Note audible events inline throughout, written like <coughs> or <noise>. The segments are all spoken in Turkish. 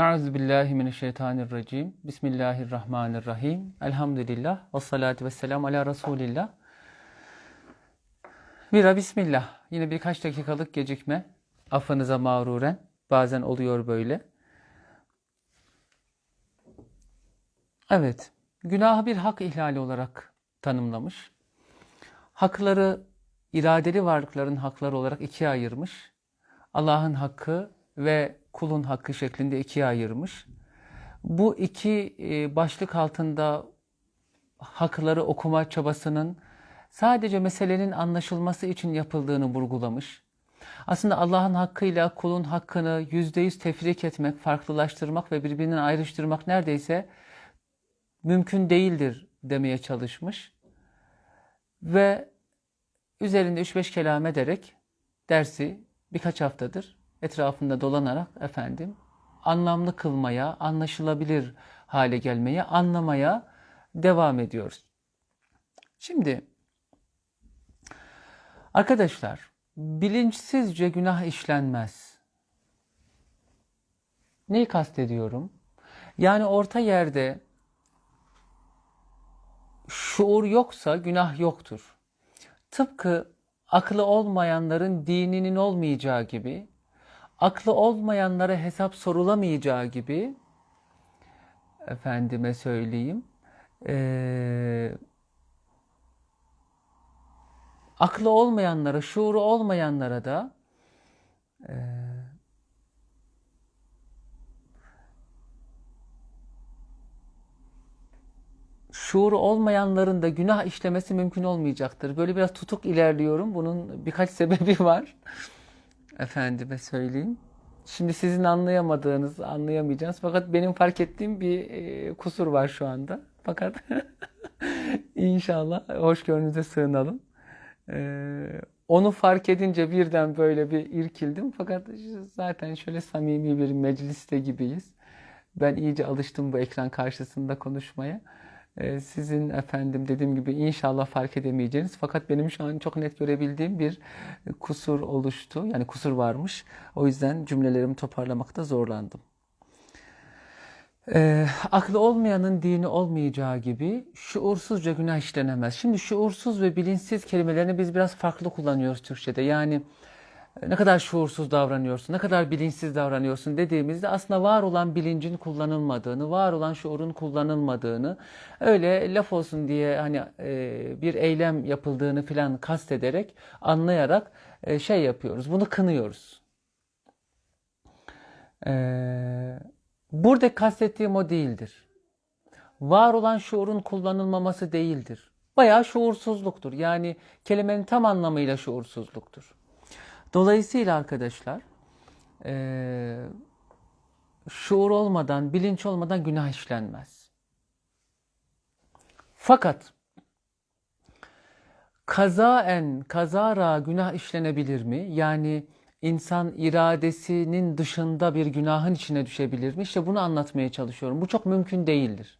Euzu billahi mineşşeytanirracim. Bismillahirrahmanirrahim. Elhamdülillah ve salatu vesselam ala Resulillah. Bira bismillah. Yine birkaç dakikalık gecikme. Affınıza mağruren. Bazen oluyor böyle. Evet. Günahı bir hak ihlali olarak tanımlamış. Hakları iradeli varlıkların hakları olarak ikiye ayırmış. Allah'ın hakkı ve kulun hakkı şeklinde ikiye ayırmış. Bu iki e, başlık altında hakları okuma çabasının sadece meselenin anlaşılması için yapıldığını vurgulamış. Aslında Allah'ın hakkıyla kulun hakkını yüzde yüz tefrik etmek, farklılaştırmak ve birbirinden ayrıştırmak neredeyse mümkün değildir demeye çalışmış. Ve üzerinde 3-5 kelam ederek dersi birkaç haftadır etrafında dolanarak efendim anlamlı kılmaya, anlaşılabilir hale gelmeye, anlamaya devam ediyoruz. Şimdi arkadaşlar bilinçsizce günah işlenmez. Neyi kastediyorum? Yani orta yerde şuur yoksa günah yoktur. Tıpkı aklı olmayanların dininin olmayacağı gibi, aklı olmayanlara hesap sorulamayacağı gibi, efendime söyleyeyim, eee, aklı olmayanlara, şuuru olmayanlara da eee, şuuru olmayanların da günah işlemesi mümkün olmayacaktır. Böyle biraz tutuk ilerliyorum. Bunun birkaç <laughs> sebebi var. Efendime söyleyeyim. Şimdi sizin anlayamadığınız, anlayamayacağınız fakat benim fark ettiğim bir e, kusur var şu anda. Fakat <laughs> inşallah hoşgörünüze sığınalım. E, onu fark edince birden böyle bir irkildim. Fakat zaten şöyle samimi bir mecliste gibiyiz. Ben iyice alıştım bu ekran karşısında konuşmaya. Ee, Sizin efendim dediğim gibi inşallah fark edemeyeceğiniz fakat benim şu an çok net görebildiğim bir kusur oluştu. Yani kusur varmış. O yüzden cümlelerimi toparlamakta zorlandım. Ee, aklı olmayanın dini olmayacağı gibi şuursuzca günah işlenemez. Şimdi şuursuz ve bilinçsiz kelimelerini biz biraz farklı kullanıyoruz Türkçe'de. Yani ne kadar şuursuz davranıyorsun, ne kadar bilinçsiz davranıyorsun dediğimizde aslında var olan bilincin kullanılmadığını, var olan şuurun kullanılmadığını, öyle laf olsun diye hani e, bir eylem yapıldığını filan kastederek, anlayarak e, şey yapıyoruz. Bunu kınıyoruz. E, burada kastettiğim o değildir. Var olan şuurun kullanılmaması değildir. Bayağı şuursuzluktur. Yani kelimenin tam anlamıyla şuursuzluktur. Dolayısıyla arkadaşlar eee, şuur olmadan, bilinç olmadan günah işlenmez. Fakat kazaen, kazara günah işlenebilir mi? Yani insan iradesinin dışında bir günahın içine düşebilir mi? İşte bunu anlatmaya çalışıyorum. Bu çok mümkün değildir.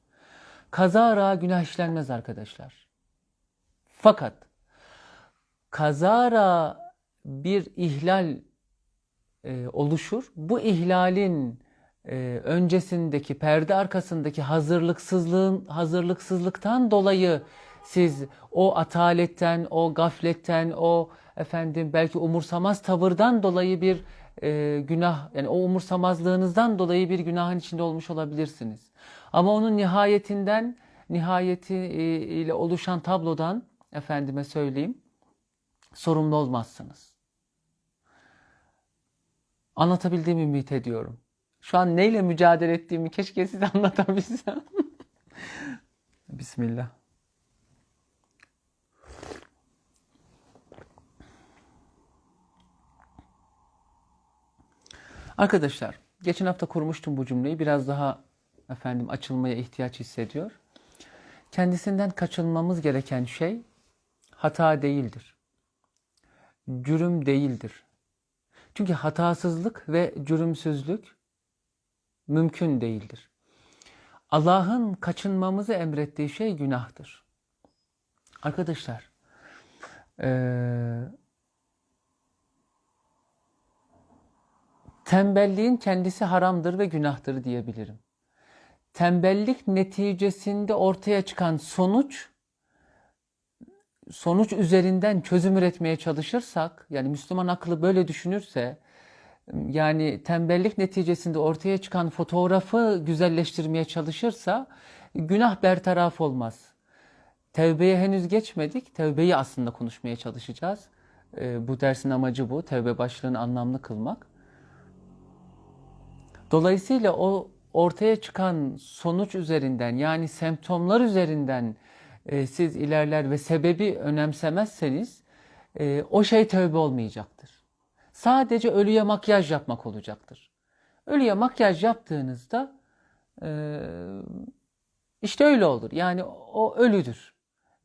Kazara günah işlenmez arkadaşlar. Fakat kazara bir ihlal e, oluşur. Bu ihlalin e, öncesindeki perde arkasındaki hazırlıksızlığın hazırlıksızlıktan dolayı siz o ataletten, o gafletten, o efendim belki umursamaz tavırdan dolayı bir e, günah yani o umursamazlığınızdan dolayı bir günahın içinde olmuş olabilirsiniz. Ama onun nihayetinden nihayeti e, ile oluşan tablodan efendime söyleyeyim sorumlu olmazsınız. Anlatabildiğimi ümit ediyorum. Şu an neyle mücadele ettiğimi keşke size <laughs> anlatabilsem. Bismillah. Arkadaşlar, geçen hafta kurmuştum bu cümleyi. Biraz daha efendim açılmaya ihtiyaç hissediyor. Kendisinden kaçınmamız gereken şey hata değildir. Cürüm değildir. Çünkü hatasızlık ve cürümsüzlük mümkün değildir. Allah'ın kaçınmamızı emrettiği şey günahtır. Arkadaşlar, eee, Tembelliğin kendisi haramdır ve günahtır diyebilirim. Tembellik neticesinde ortaya çıkan sonuç sonuç üzerinden çözüm üretmeye çalışırsak, yani Müslüman aklı böyle düşünürse, yani tembellik neticesinde ortaya çıkan fotoğrafı güzelleştirmeye çalışırsa günah bertaraf olmaz. Tevbeye henüz geçmedik. Tevbeyi aslında konuşmaya çalışacağız. Ee, bu dersin amacı bu. Tevbe başlığını anlamlı kılmak. Dolayısıyla o ortaya çıkan sonuç üzerinden yani semptomlar üzerinden e, siz ilerler ve sebebi önemsemezseniz e, o şey tövbe olmayacaktır. Sadece ölüye makyaj yapmak olacaktır. Ölüye makyaj yaptığınızda e, işte öyle olur. Yani o ölüdür.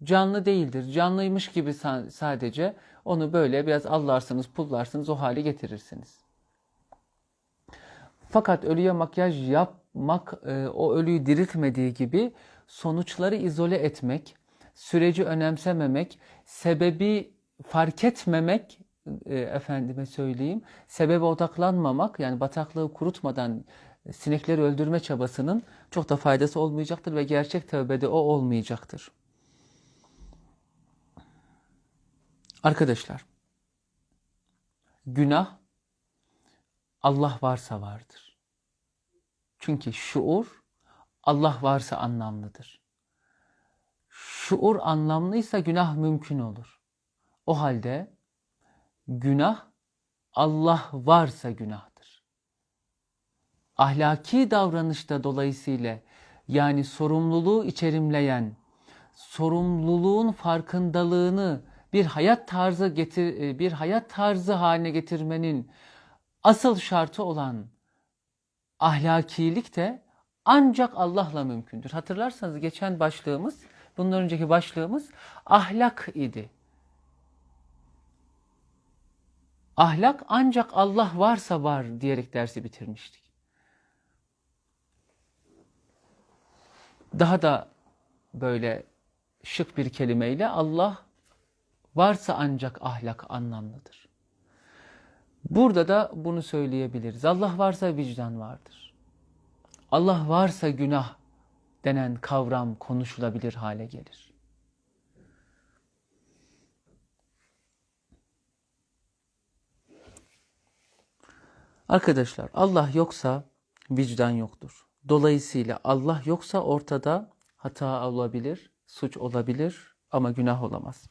Canlı değildir. Canlıymış gibi sadece onu böyle biraz allarsınız, pullarsınız o hale getirirsiniz. Fakat ölüye makyaj yapmak e, o ölüyü diriltmediği gibi sonuçları izole etmek, süreci önemsememek, sebebi fark etmemek e, efendime söyleyeyim, sebebe odaklanmamak yani bataklığı kurutmadan sinekleri öldürme çabasının çok da faydası olmayacaktır ve gerçek tövbede o olmayacaktır. Arkadaşlar, günah Allah varsa vardır. Çünkü şuur Allah varsa anlamlıdır. Şuur anlamlıysa günah mümkün olur. O halde günah Allah varsa günahtır. Ahlaki davranışta dolayısıyla yani sorumluluğu içerimleyen, sorumluluğun farkındalığını bir hayat tarzı getir e, bir hayat tarzı haline getirmenin asıl şartı olan ahlakilik de ancak Allah'la mümkündür. Hatırlarsanız geçen başlığımız, bundan önceki başlığımız ahlak idi. Ahlak ancak Allah varsa var diyerek dersi bitirmiştik. Daha da böyle şık bir kelimeyle Allah varsa ancak ahlak anlamlıdır. Burada da bunu söyleyebiliriz. Allah varsa vicdan vardır. Allah varsa günah denen kavram konuşulabilir hale gelir. Arkadaşlar Allah yoksa vicdan yoktur. Dolayısıyla Allah yoksa ortada hata olabilir, suç olabilir ama günah olamaz.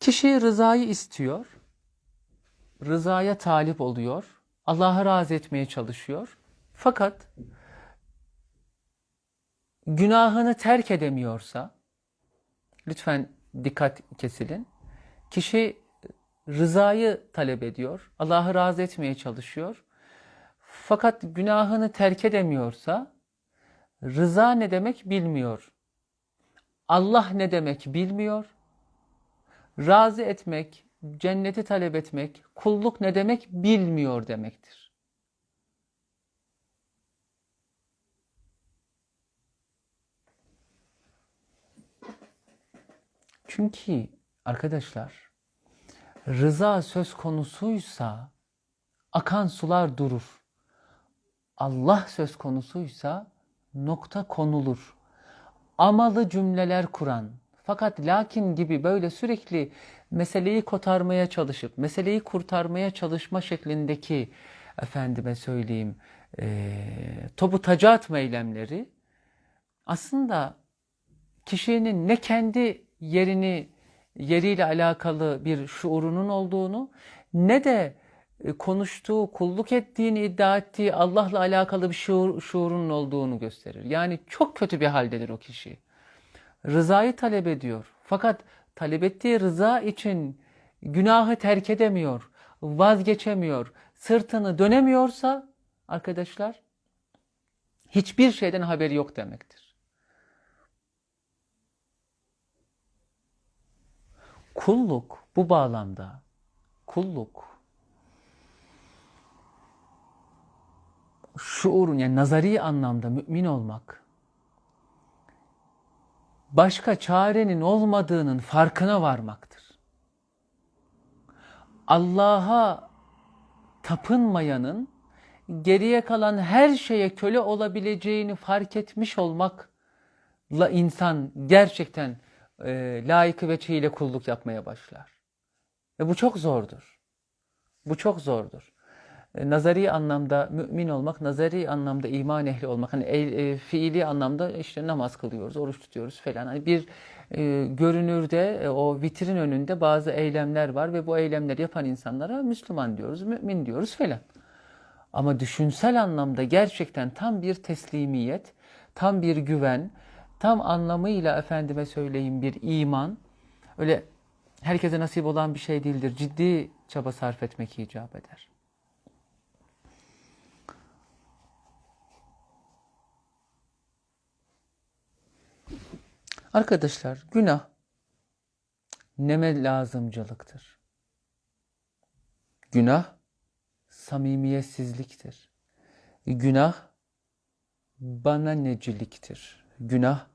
Kişi rızayı istiyor, rızaya talip oluyor, Allah'a razı etmeye çalışıyor. Fakat günahını terk edemiyorsa, lütfen dikkat kesilin. Kişi rızayı talep ediyor. Allah'ı razı etmeye çalışıyor. Fakat günahını terk edemiyorsa rıza ne demek bilmiyor. Allah ne demek bilmiyor. Razı etmek, cenneti talep etmek, kulluk ne demek bilmiyor demektir. Çünkü arkadaşlar rıza söz konusuysa akan sular durur. Allah söz konusuysa nokta konulur. Amalı cümleler kuran fakat lakin gibi böyle sürekli meseleyi kotarmaya çalışıp meseleyi kurtarmaya çalışma şeklindeki efendime söyleyeyim e, topu taca atma eylemleri aslında kişinin ne kendi yerini yeriyle alakalı bir şuurunun olduğunu ne de e, konuştuğu, kulluk ettiğini iddia ettiği Allah'la alakalı bir şuur, şuurunun olduğunu gösterir. Yani çok kötü bir haldedir o kişi. Rızayı talep ediyor. Fakat talep ettiği rıza için günahı terk edemiyor, vazgeçemiyor, sırtını dönemiyorsa arkadaşlar hiçbir şeyden haberi yok demektir. Kulluk bu bağlamda kulluk şuurun yani nazari anlamda mümin olmak başka çarenin olmadığının farkına varmaktır. Allah'a tapınmayanın geriye kalan her şeye köle olabileceğini fark etmiş olmakla insan gerçekten e, layıkı ve çiğle kulluk yapmaya başlar. Ve bu çok zordur. Bu çok zordur. E, Nazari anlamda mümin olmak, nazari anlamda iman ehli olmak, hani el- e, fiili anlamda işte namaz kılıyoruz, oruç tutuyoruz falan. Hani bir e, görünürde e, o vitrin önünde bazı eylemler var ve bu eylemleri yapan insanlara Müslüman diyoruz, mümin diyoruz falan. Ama düşünsel anlamda gerçekten tam bir teslimiyet, tam bir güven, tam anlamıyla efendime söyleyeyim bir iman, öyle herkese nasip olan bir şey değildir. Ciddi çaba sarf etmek icap eder. Arkadaşlar günah neme lazımcılıktır. Günah samimiyetsizliktir. Günah bana neciliktir. Günah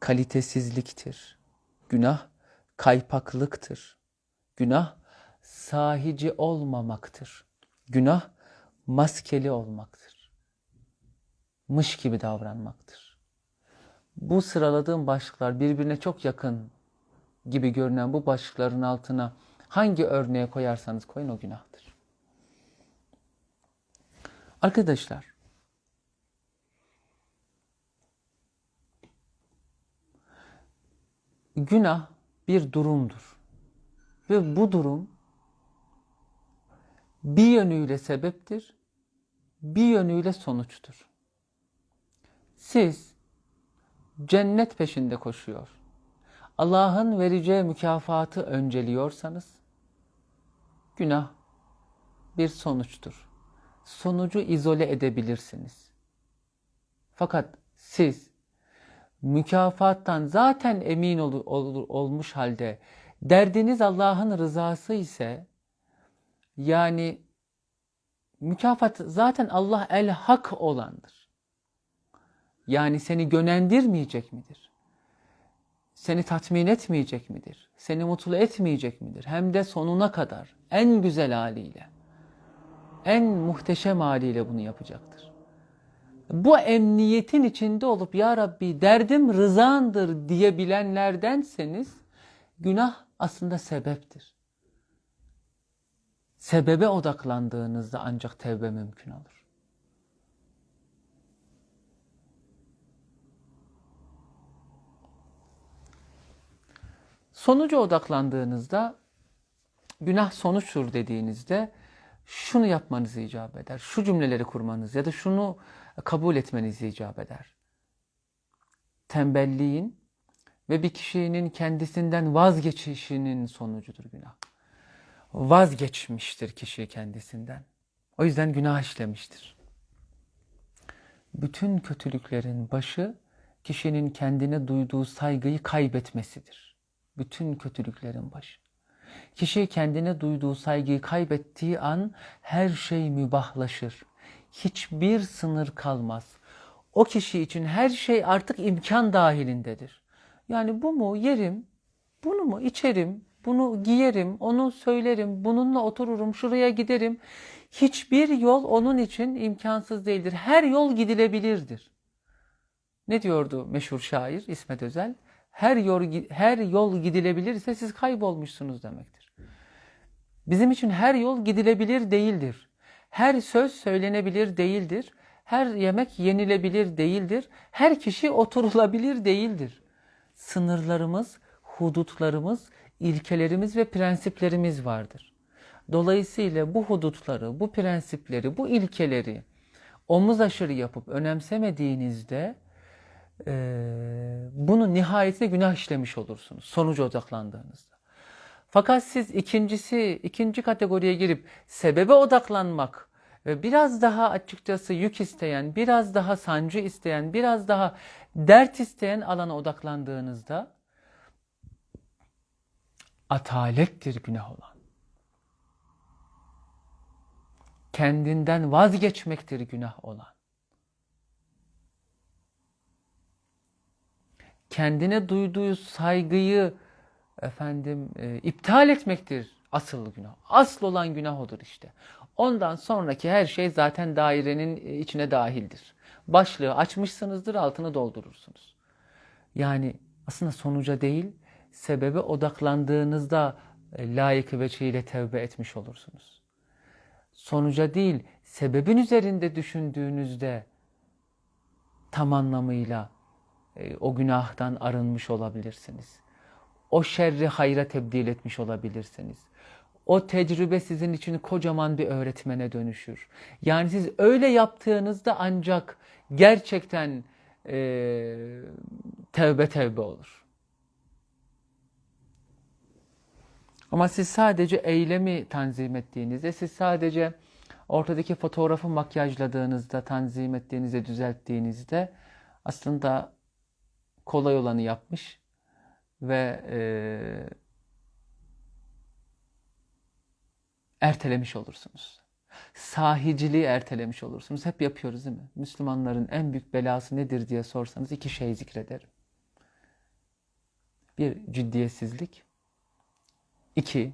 kalitesizliktir. Günah kaypaklıktır. Günah sahici olmamaktır. Günah maskeli olmaktır. Mış gibi davranmaktır. Bu sıraladığım başlıklar birbirine çok yakın gibi görünen bu başlıkların altına hangi örneğe koyarsanız koyun o günahtır. Arkadaşlar, günah bir durumdur. Ve bu durum bir yönüyle sebeptir, bir yönüyle sonuçtur. Siz cennet peşinde koşuyor, Allah'ın vereceği mükafatı önceliyorsanız, günah bir sonuçtur. Sonucu izole edebilirsiniz. Fakat siz mükafattan zaten emin ol, ol- olmuş halde derdiniz Allah'ın rızası ise yani mükafat zaten Allah el hak olandır. Yani seni gönendirmeyecek midir? Seni tatmin etmeyecek midir? Seni mutlu etmeyecek midir? Hem de sonuna kadar en güzel haliyle, en muhteşem haliyle bunu yapacaktır. Bu emniyetin içinde olup ya Rabbi derdim rızandır diyebilenlerdenseniz günah aslında sebeptir. Sebebe odaklandığınızda ancak tevbe mümkün olur. Sonuca odaklandığınızda günah sonuçtur dediğinizde şunu yapmanız icap eder. Şu cümleleri kurmanız ya da şunu kabul etmeniz icap eder. Tembelliğin ve bir kişinin kendisinden vazgeçişinin sonucudur günah. Vazgeçmiştir kişi kendisinden. O yüzden günah işlemiştir. Bütün kötülüklerin başı kişinin kendine duyduğu saygıyı kaybetmesidir. Bütün kötülüklerin başı. Kişi kendine duyduğu saygıyı kaybettiği an her şey mübahlaşır. Hiçbir sınır kalmaz. O kişi için her şey artık imkan dahilindedir. Yani bu mu yerim, bunu mu içerim, bunu giyerim, onu söylerim, bununla otururum, şuraya giderim. Hiçbir yol onun için imkansız değildir. Her yol gidilebilirdir. Ne diyordu meşhur şair İsmet Özel? Her yol, her yol gidilebilirse siz kaybolmuşsunuz demektir. Bizim için her yol gidilebilir değildir. Her söz söylenebilir değildir. Her yemek yenilebilir değildir. Her kişi oturulabilir değildir. Sınırlarımız, hudutlarımız, ilkelerimiz ve prensiplerimiz vardır. Dolayısıyla bu hudutları, bu prensipleri, bu ilkeleri omuz aşırı yapıp önemsemediğinizde eee, bunu nihayetinde günah işlemiş olursunuz sonuca odaklandığınızda. Fakat siz ikincisi, ikinci kategoriye girip sebebe odaklanmak biraz daha açıkçası yük isteyen, biraz daha sancı isteyen, biraz daha dert isteyen alana odaklandığınızda atalettir günah olan. Kendinden vazgeçmektir günah olan. Kendine duyduğu saygıyı efendim e, iptal etmektir Asıl günah. Asıl olan günah odur işte. Ondan sonraki her şey zaten dairenin e, içine dahildir. Başlığı açmışsınızdır, altını doldurursunuz. Yani aslında sonuca değil, sebebe odaklandığınızda e, layıkı veçiyle tevbe etmiş olursunuz. Sonuca değil, sebebin üzerinde düşündüğünüzde tam anlamıyla e, o günahtan arınmış olabilirsiniz. O şerri hayra tebdil etmiş olabilirsiniz. O tecrübe sizin için kocaman bir öğretmene dönüşür. Yani siz öyle yaptığınızda ancak gerçekten e, tevbe tevbe olur. Ama siz sadece eylemi tanzim ettiğinizde, siz sadece ortadaki fotoğrafı makyajladığınızda, tanzim ettiğinizde, düzelttiğinizde aslında kolay olanı yapmış ve e, ertelemiş olursunuz. Sahiciliği ertelemiş olursunuz. Hep yapıyoruz değil mi? Müslümanların en büyük belası nedir diye sorsanız iki şey zikrederim. Bir, ciddiyetsizlik. İki,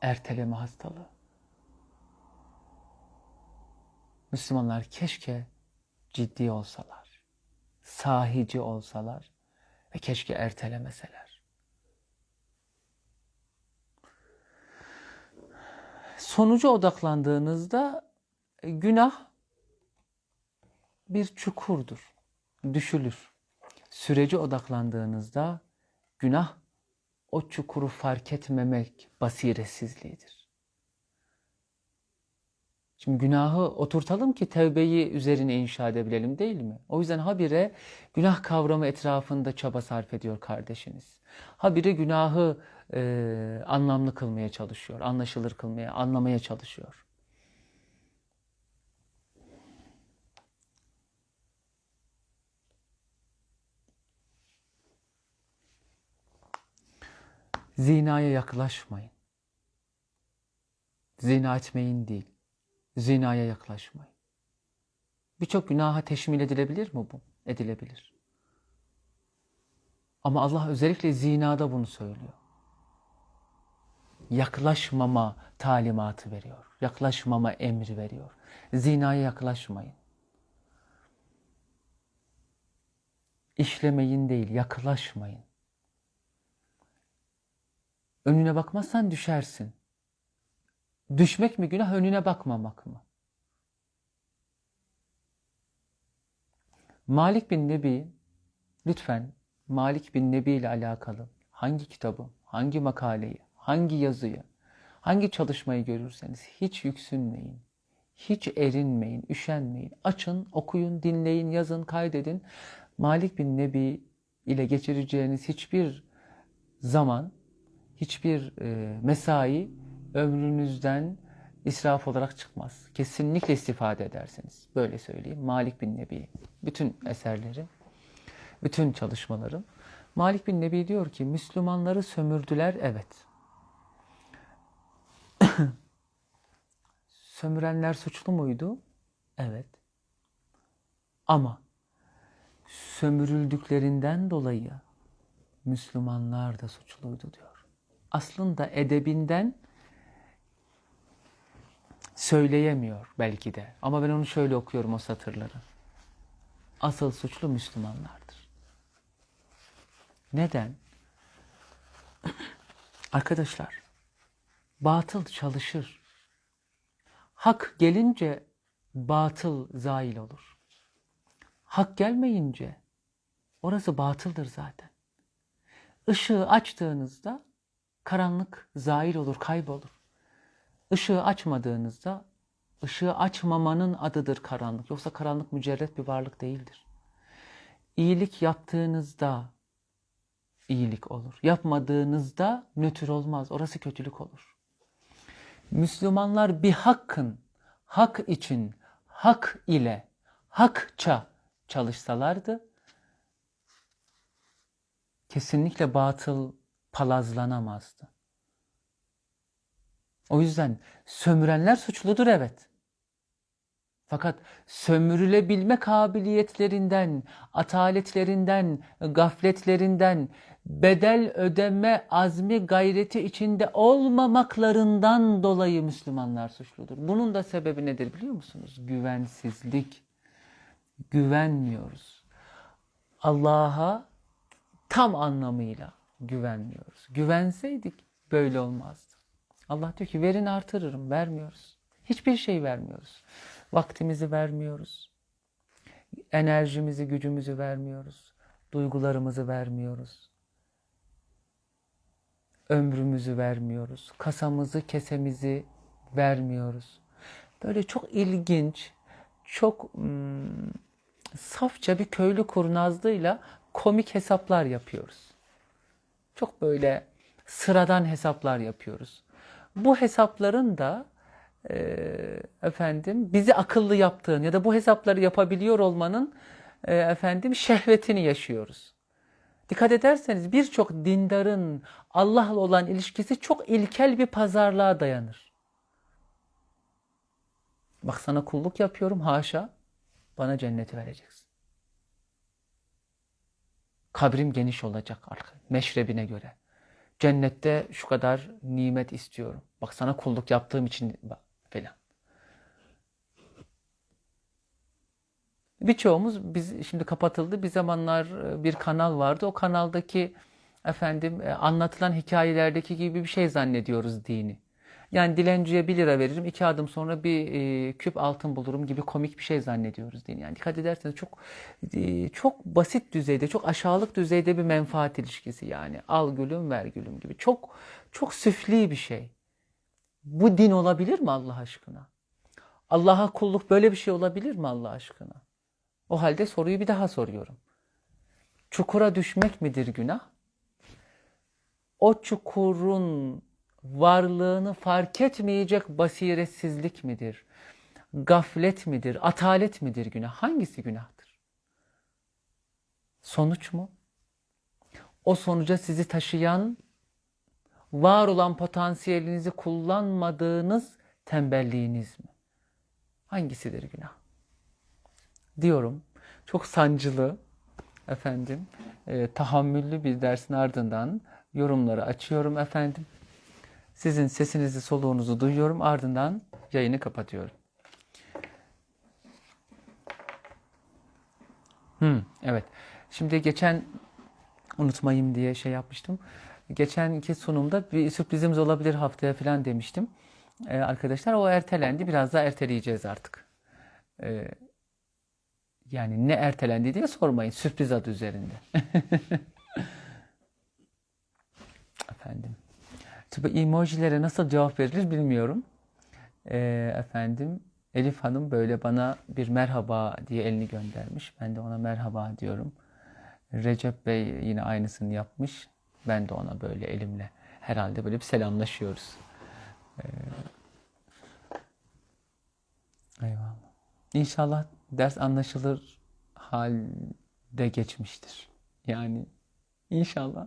erteleme hastalığı. Müslümanlar keşke ciddi olsalar, sahici olsalar ve keşke ertelemeseler. Sonuca odaklandığınızda e, günah bir çukurdur, düşülür. Sürece odaklandığınızda günah o çukuru fark etmemek basiretsizliğidir. Şimdi günahı oturtalım ki tevbeyi üzerine inşa edebilelim değil mi? O yüzden habire günah kavramı etrafında çaba sarf ediyor kardeşiniz. Habire günahı e, anlamlı kılmaya çalışıyor, anlaşılır kılmaya, anlamaya çalışıyor. Zinaya yaklaşmayın. Zina etmeyin değil. Zinaya yaklaşmayın. Birçok günaha teşmil edilebilir mi bu? Edilebilir. Ama Allah özellikle zinada bunu söylüyor. Yaklaşmama talimatı veriyor. Yaklaşmama emri veriyor. Zinaya yaklaşmayın. İşlemeyin değil, yaklaşmayın. Önüne bakmazsan düşersin. Düşmek mi günah, önüne bakmamak mı? Malik bin Nebi, lütfen Malik bin Nebi ile alakalı hangi kitabı, hangi makaleyi, hangi yazıyı, hangi çalışmayı görürseniz hiç yüksünmeyin. Hiç erinmeyin, üşenmeyin. Açın, okuyun, dinleyin, yazın, kaydedin. Malik bin Nebi ile geçireceğiniz hiçbir zaman, hiçbir e, mesai ömrünüzden israf olarak çıkmaz. Kesinlikle istifade edersiniz. Böyle söyleyeyim. Malik bin Nebi. Bütün eserleri, bütün çalışmalarım. Malik bin Nebi diyor ki Müslümanları sömürdüler evet. <coughs> Sömürenler suçlu muydu? Evet. Ama sömürüldüklerinden dolayı Müslümanlar da suçluydu diyor. Aslında edebinden söyleyemiyor belki de. Ama ben onu şöyle okuyorum o satırları. Asıl suçlu Müslümanlardır. Neden? <clears throat> Arkadaşlar, batıl çalışır. Hak gelince batıl zail olur. Hak gelmeyince orası batıldır zaten. Işığı açtığınızda karanlık zail olur, kaybolur. Işığı açmadığınızda ışığı açmamanın adıdır karanlık. Yoksa karanlık mücerret bir varlık değildir. İyilik yaptığınızda iyilik olur. Yapmadığınızda nötr olmaz. Orası kötülük olur. Müslümanlar bir hakkın, hak için, hak ile, hakça çalışsalardı kesinlikle batıl palazlanamazdı. O yüzden sömürenler suçludur evet. Fakat sömürülebilme kabiliyetlerinden, ataletlerinden, gafletlerinden, bedel ödeme azmi gayreti içinde olmamaklarından dolayı Müslümanlar suçludur. Bunun da sebebi nedir biliyor musunuz? Güvensizlik. Güvenmiyoruz. Allah'a tam anlamıyla güvenmiyoruz. Güvenseydik böyle olmazdı. Allah diyor ki verin artırırım. Vermiyoruz. Hiçbir şey vermiyoruz. Vaktimizi vermiyoruz. Enerjimizi, gücümüzü vermiyoruz. Duygularımızı vermiyoruz. Ömrümüzü vermiyoruz. Kasamızı, kesemizi vermiyoruz. Böyle çok ilginç, çok hmm, safça bir köylü kurnazlığıyla komik hesaplar yapıyoruz. Çok böyle sıradan hesaplar yapıyoruz. Bu hesapların da e, efendim bizi akıllı yaptığın ya da bu hesapları yapabiliyor olmanın e, efendim şehvetini yaşıyoruz. Dikkat ederseniz birçok dindarın Allah'la olan ilişkisi çok ilkel bir pazarlığa dayanır. Bak sana kulluk yapıyorum haşa bana cenneti vereceksin. Kabrim geniş olacak meşrebine göre. Cennette şu kadar nimet istiyorum. Bak sana kulluk yaptığım için falan. Birçoğumuz biz şimdi kapatıldı. Bir zamanlar e, bir kanal vardı. O kanaldaki efendim e, anlatılan hikayelerdeki gibi bir şey zannediyoruz dini. Yani dilenciye 1 lira veririm, iki adım sonra bir e, küp altın bulurum gibi komik bir şey zannediyoruz dini. Yani dikkat ederseniz çok e, çok basit düzeyde, çok aşağılık düzeyde bir menfaat ilişkisi yani. Al gülüm, ver gülüm gibi. Çok çok süfli bir şey. Bu din olabilir mi Allah aşkına? Allah'a kulluk böyle bir şey olabilir mi Allah aşkına? O halde soruyu bir daha soruyorum. Çukura düşmek midir günah? O çukurun varlığını fark etmeyecek basiretsizlik midir? Gaflet midir? Atalet midir günah? Hangisi günahtır? Sonuç mu? O sonuca sizi taşıyan, var olan potansiyelinizi kullanmadığınız tembelliğiniz mi? Hangisidir günah? Diyorum. Çok sancılı, efendim, e, tahammüllü bir dersin ardından yorumları açıyorum efendim. Sizin sesinizi, soluğunuzu duyuyorum. Ardından yayını kapatıyorum. Hmm, evet. Şimdi geçen unutmayayım diye şey yapmıştım. Geçenki sunumda bir sürprizimiz olabilir haftaya falan demiştim. Ee, arkadaşlar o ertelendi. Biraz daha erteleyeceğiz artık. Ee, yani ne ertelendi diye sormayın. Sürpriz adı üzerinde. <laughs> Efendim. Tabi emojilere nasıl cevap verilir bilmiyorum. Ee, efendim Elif Hanım böyle bana bir merhaba diye elini göndermiş. Ben de ona merhaba diyorum. Recep Bey yine aynısını yapmış. Ben de ona böyle elimle herhalde böyle bir selamlaşıyoruz. Ee, eyvallah. İnşallah ders anlaşılır halde geçmiştir. Yani inşallah.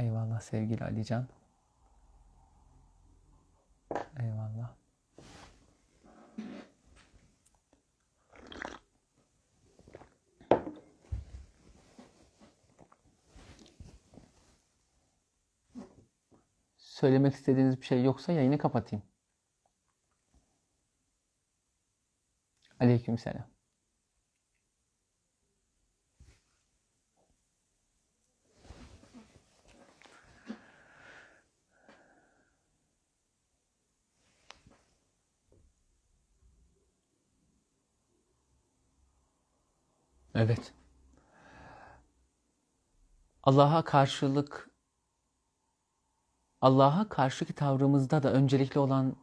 Eyvallah sevgili Alican. Eyvallah. Söylemek istediğiniz bir şey yoksa yayını kapatayım. Aleykümselam. Evet. Allah'a karşılık Allah'a karşıki tavrımızda da öncelikli olan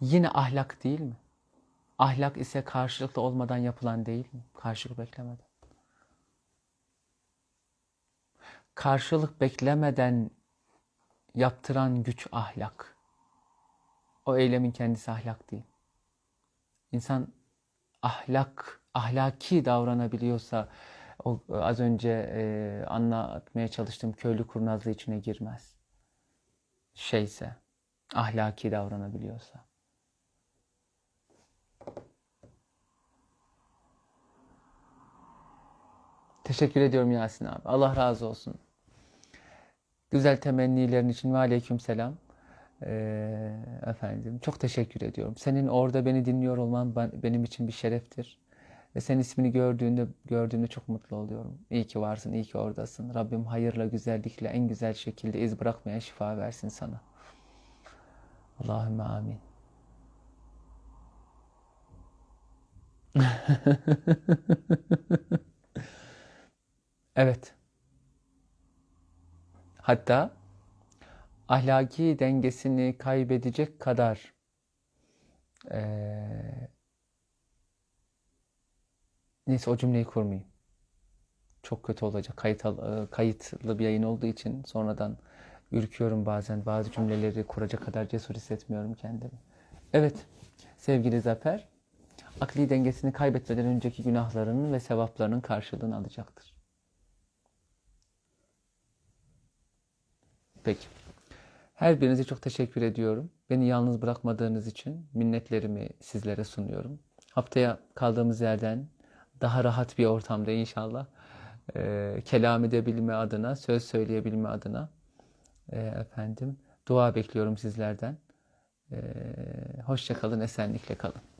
yine ahlak değil mi? Ahlak ise karşılıklı olmadan yapılan değil mi? Karşılık beklemeden. Karşılık beklemeden yaptıran güç ahlak. O eylemin kendisi ahlak değil. İnsan ahlak, ahlaki davranabiliyorsa o az önce e, anlatmaya çalıştığım köylü kurnazlığı içine girmez. Şeyse, Ahlaki davranabiliyorsa. Teşekkür ediyorum Yasin abi. Allah razı olsun. Güzel temennilerin için ve aleyküm selam. Ee, efendim çok teşekkür ediyorum. Senin orada beni dinliyor olman ben- benim için bir şereftir. Ve senin ismini gördüğünde gördüğümde çok mutlu oluyorum. İyi ki varsın, iyi ki oradasın. Rabbim hayırla, güzellikle, en güzel şekilde iz bırakmayan şifa versin sana. Allahümme amin. <laughs> Evet. Hatta ahlaki dengesini kaybedecek kadar eee, neyse o cümleyi kurmayayım. Çok kötü olacak. Kayıt e, kayıtlı bir yayın olduğu için sonradan ürküyorum bazen. Bazı cümleleri kuracak kadar cesur hissetmiyorum kendimi. Evet, sevgili Zafer, akli dengesini kaybetmeden önceki günahlarının ve sevaplarının karşılığını alacaktır. Peki. Her birinize çok teşekkür ediyorum. Beni yalnız bırakmadığınız için minnetlerimi sizlere sunuyorum. Haftaya kaldığımız yerden daha rahat bir ortamda inşallah e, kelam edebilme adına, söz söyleyebilme adına e, efendim dua bekliyorum sizlerden. E, hoşça kalın, esenlikle kalın.